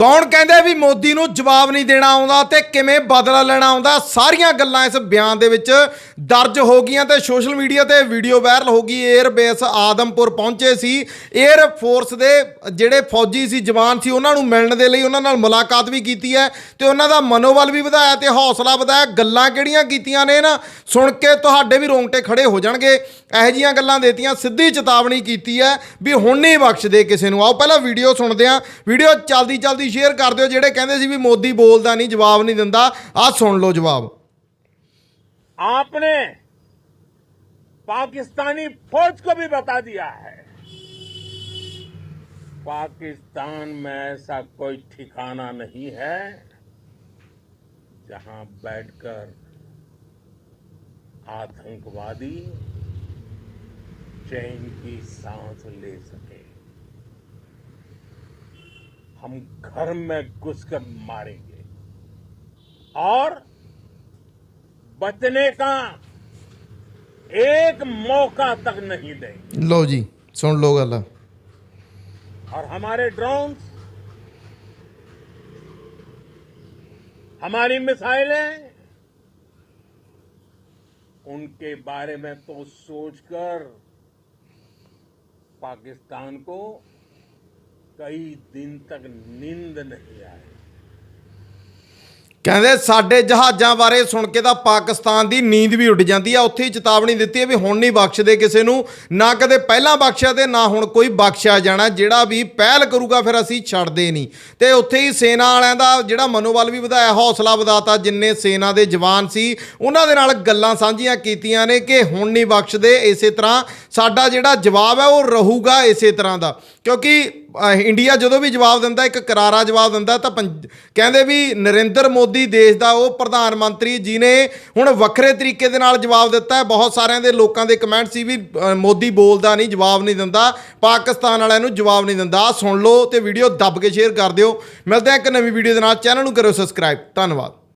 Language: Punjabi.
ਕੌਣ ਕਹਿੰਦੇ ਵੀ ਮੋਦੀ ਨੂੰ ਜਵਾਬ ਨਹੀਂ ਦੇਣਾ ਆਉਂਦਾ ਤੇ ਕਿਵੇਂ ਬਦਲਾ ਲੈਣਾ ਆਉਂਦਾ? ਸਾਰੀਆਂ ਗੱਲਾਂ ਇਸ ਬਿਆਨ ਦੇ ਵਿੱਚ ਦਰਜ ਹੋ ਗਈਆਂ ਤੇ ਸੋਸ਼ਲ ਮੀਡੀਆ ਤੇ ਵੀਡੀਓ ਵਾਇਰਲ ਹੋ ਗਈ। 에ਅਰ ਬੇਸ ਆਦਮਪੁਰ ਪਹੁੰਚੇ ਸੀ। 에ਅਰ ਫੋਰਸ ਦੇ ਜਿਹੜੇ ਫੌਜੀ ਸੀ, ਜਵਾਨ ਸੀ, ਉਹਨਾਂ ਨੂੰ ਮਿਲਣ ਦੇ ਲਈ ਉਹਨਾਂ ਨਾਲ ਮੁਲਾਕਾਤ ਵੀ ਕੀਤੀ ਹੈ ਤੇ ਉਹਨਾਂ ਦਾ ਮਨੋਬਲ ਵੀ ਵਧਾਇਆ ਤੇ ਹੌਸਲਾ ਵਧਾਇਆ। ਗੱਲਾਂ ਕਿਹੜੀਆਂ ਕੀਤੀਆਂ ਨੇ ਨਾ? ਸੁਣ ਕੇ ਤੁਹਾਡੇ ਵੀ ਰੋਂਗਟੇ ਖੜੇ ਹੋ ਜਾਣਗੇ। ਇਹੋ ਜੀਆਂ ਗੱਲਾਂ ਦੇਤੀਆਂ, ਸਿੱਧੀ ਚੇਤਾਵਨੀ ਕੀਤੀ ਹੈ ਵੀ ਹੁਣ ਨਹੀਂ ਬਖਸ਼ਦੇ ਕਿਸੇ ਨੂੰ। ਆਓ, ਪਹਿਲਾਂ ਵੀਡੀਓ ਸੁਣਦੇ ਹਾਂ। ਵੀਡੀਓ ਚਲਦੀ ਚਲਦੀ ਸ਼ੇਅਰ ਕਰ ਦਿਓ ਜਿਹੜੇ ਕਹਿੰਦੇ ਸੀ ਵੀ ਮੋਦੀ ਬੋਲਦਾ ਨਹੀਂ ਜਵਾਬ ਨਹੀਂ ਦਿੰਦਾ ਆਹ ਸੁਣ ਲਓ ਜਵਾਬ आपने पाकिस्तानी फौज को भी बता दिया है पाकिस्तान में ऐसा कोई ठिकाना नहीं है जहां बैठकर आतंकवादी चैन की सांस ले सके हम घर में घुसकर मारेंगे। और बचने का एक मौका तक नहीं देंगे। लो जी सुन लो गला। और हमारे ड्रोन हमारी मिसाइलें उनके बारे में तो सोचकर पाकिस्तान को ਕਈ ਦਿਨ ਤੱਕ ਨੀਂਦ ਨਹੀਂ ਆਈ। ਕਹਿੰਦੇ ਸਾਡੇ ਜਹਾਜ਼ਾਂ ਬਾਰੇ ਸੁਣ ਕੇ ਤਾਂ ਪਾਕਿਸਤਾਨ ਦੀ ਨੀਂਦ ਵੀ ਉੱਡ ਜਾਂਦੀ ਆ। ਉੱਥੇ ਹੀ ਚੇਤਾਵਨੀ ਦਿੱਤੀ ਹੈ ਵੀ ਹੁਣ ਨਹੀਂ ਬਖਸ਼ਦੇ ਕਿਸੇ ਨੂੰ। ਨਾ ਕਦੇ ਪਹਿਲਾਂ ਬਖਸ਼ਿਆ ਤੇ ਨਾ ਹੁਣ ਕੋਈ ਬਖਸ਼ਿਆ ਜਾਣਾ। ਜਿਹੜਾ ਵੀ ਪਹਿਲ ਕਰੂਗਾ ਫਿਰ ਅਸੀਂ ਛੱਡਦੇ ਨਹੀਂ। ਤੇ ਉੱਥੇ ਹੀ ਸੈਨਾ ਵਾਲਿਆਂ ਦਾ ਜਿਹੜਾ ਮਨੋਬਲ ਵੀ ਵਧਾਇਆ, ਹੌਸਲਾ ਵਧਾਤਾ। ਜਿੰਨੇ ਸੈਨਾ ਦੇ ਜਵਾਨ ਸੀ, ਉਹਨਾਂ ਦੇ ਨਾਲ ਗੱਲਾਂ ਸਾਂਝੀਆਂ ਕੀਤੀਆਂ ਨੇ ਕਿ ਹੁਣ ਨਹੀਂ ਬਖਸ਼ਦੇ। ਇਸੇ ਤਰ੍ਹਾਂ ਸਾਡਾ ਜਿਹੜਾ ਜਵਾਬ ਹੈ ਉਹ ਰਹੂਗਾ ਇਸੇ ਤਰ੍ਹਾਂ ਦਾ। ਕਿਉਂਕਿ ਇੰਡੀਆ ਜਦੋਂ ਵੀ ਜਵਾਬ ਦਿੰਦਾ, ਇੱਕ ਕਰਾਰਾ ਜਵਾਬ ਦਿੰਦਾ, ਤਾਂ ਪੰਜ- ਕਹਿੰਦੇ ਵੀ ਨਰਿੰਦਰ ਮੋਦੀ ਦੇਸ਼ ਦਾ ਉਹ ਪ੍ਰਧਾਨ ਮੰਤਰੀ ਜਿਨੇ ਹੁਣ ਵੱਖਰੇ ਤਰੀਕੇ ਦੇ ਨਾਲ ਜਵਾਬ ਦਿੱਤਾ ਹੈ। ਬਹੁਤ ਸਾਰਿਆਂ ਦੇ ਲੋਕਾਂ ਦੇ ਕਮੈਂਟ ਸੀ ਵੀ ਮੋਦੀ ਬੋਲਦਾ ਨਹੀਂ, ਜਵਾਬ ਨਹੀਂ ਦਿੰਦਾ। ਪਾਕਿਸਤਾਨ ਵਾਲਿਆਂ ਨੂੰ ਜਵਾਬ ਨਹੀਂ ਦਿੰਦਾ। ਸੁਣ ਲਓ ਤੇ ਵੀਡੀਓ ਦੱਬ ਕੇ ਸ਼ੇਅਰ ਕਰ ਦਿਓ। ਮਿਲਦੇ ਹਾਂ ਇੱਕ ਨਵੀਂ ਵੀਡੀਓ ਦੇ ਨਾਲ। ਚੈਨਲ ਨੂੰ ਕਰੋ ਸਬਸਕ੍ਰਾਈਬ ਧੰਨਵਾਦ।